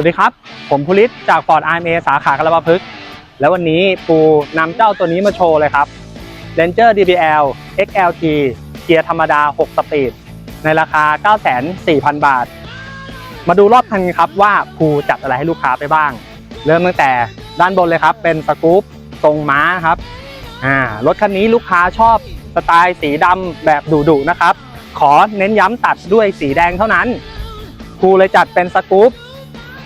วัสดีครับ ผมภูริศจาก Ford RMA สาขากระบะพึก แล้ววันนี้ปูนำเจ้าตัวนี้มาโชว์เลยครับ Ranger DBL XLT เกียร์ธรรมดา 6 สปีด ในราคา 9,400 บาท มาดูรอบคันครับว่าภูจัดอะไรให้ลูกค้าไปบ้าง เริ่มตั้งแต่ด้านบนเลยครับ เป็นสกู๊ปทรงม้าครับอ่ารถคันนี้ลูกค้าชอบสไตล์สีดำแบบดุๆนะครับ ขอเน้นย้ำตัดด้วยสีแดงเท่านั้นครูเลยจัดเป็นสกู๊ป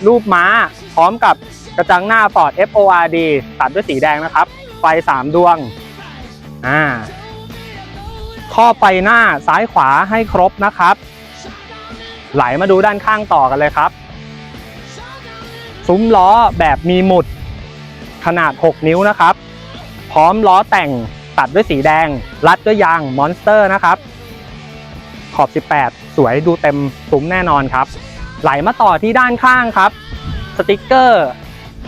รูปม้า พร้อมกับกระจังหน้า Ford FORD ตัดด้วยสีแดงนะครับ ไฟ 3 ดวงอ่าข้อไฟหน้าซ้ายขวาให้ครบนะครับ ไหลมาดูด้านข้างต่อกันเลยครับ ซุ้มล้อแบบมีหมุดขนาด 6 นิ้วนะครับ พร้อมล้อแต่งตัดด้วยสีแดง รัดด้วยยางมอนสเตอร์นะครับ ขอบ 18 สวยดูเต็มซุ้มแน่นอนครับ ไหลมาต่อที่ด้านข้างครับ สติกเกอร์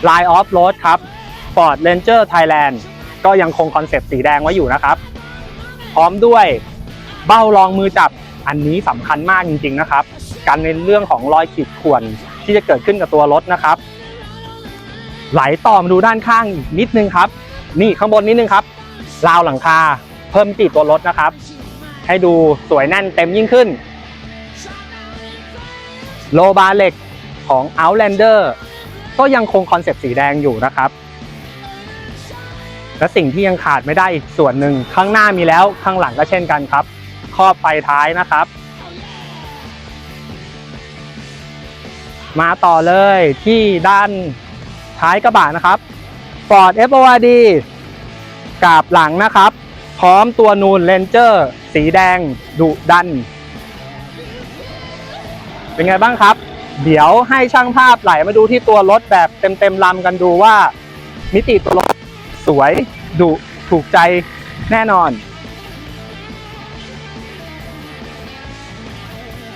Line Off Road ครับ Ford Ranger Thailand ก็ยังคงคอนเซปต์สีแดงไว้อยู่นะครับ พร้อมด้วยเบ้ารองมือจับอันนี้สำคัญมากจริงๆนะครับกันในเรื่องของรอยขีดข่วนที่จะเกิดขึ้นกับตัวรถนะครับ ไหลต่อมาดูด้านข้างอีกนิดนึงครับ นี่ข้างบนนิดนึงครับราวหลังคาเพิ่มมิติตัวรถนะครับ ให้ดูสวยแน่นเต็มยิ่งขึ้น โลบาร์เหล็กของ Outlander ก็ยังคงคอนเซปต์สีแดงอยู่นะครับ และสิ่งที่ยังขาดไม่ได้อีกส่วนหนึ่งข้างหน้ามีแล้วข้างหลังก็เช่นกันครับครอบไฟท้ายนะครับ มาต่อเลยที่ด้านท้ายกระบะนะครับ Ford FORD กาบหลังนะครับ พร้อมตัวนูนเลนเจอร์ สีแดงดุดัน เป็นไงบ้างครับ เดี๋ยวให้ช่างภาพไหลมาดูที่ตัวรถแบบเต็มๆลำกันดูว่า มิติตัวรถสวยดุถูกใจแน่นอน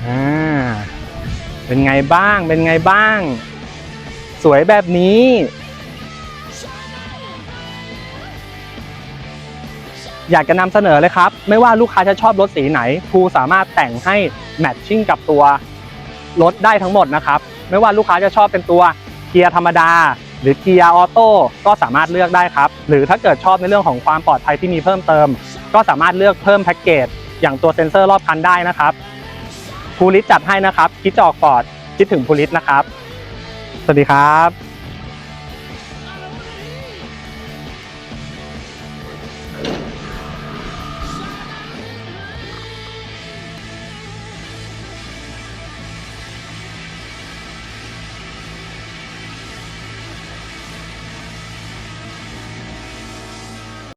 อ่าเป็นไงบ้างเป็นไงบ้าง สวยแบบนี้อยากจะนำเสนอเลยครับ ไม่ว่าลูกค้าจะชอบรถสีไหนภูสามารถแต่งให้แมทชิ่งกับตัว รถได้ทั้งหมดนะครับ ไม่ว่าลูกค้าจะชอบเป็นตัวเกียร์ธรรมดา หรือเกียร์ออโต้ก็สามารถเลือกได้ครับ หรือถ้าเกิดชอบในเรื่องของความปลอดภัยที่มีเพิ่มเติม ก็สามารถเลือกเพิ่มแพ็กเกจอย่างตัวเซ็นเซอร์รอบคันได้นะครับภูริสจัดให้นะครับคิดจออกฟอร์ดคิดถึงภูริสนะครับ สวัสดีครับ